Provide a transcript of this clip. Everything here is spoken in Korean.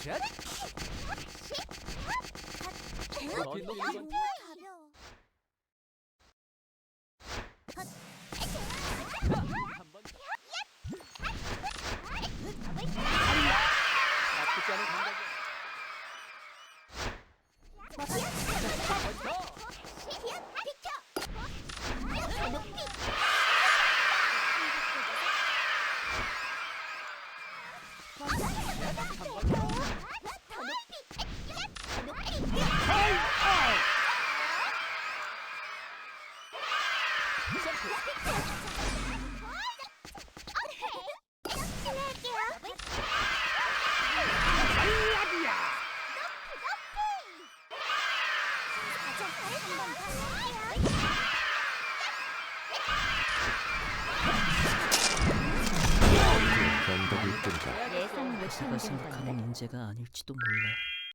샷. 너무 너무 가벼워. 한번 나쁘지 않은 감각이. 뿐이다. 예상 외 제가 생각하는 인재가 아닐지도 몰라.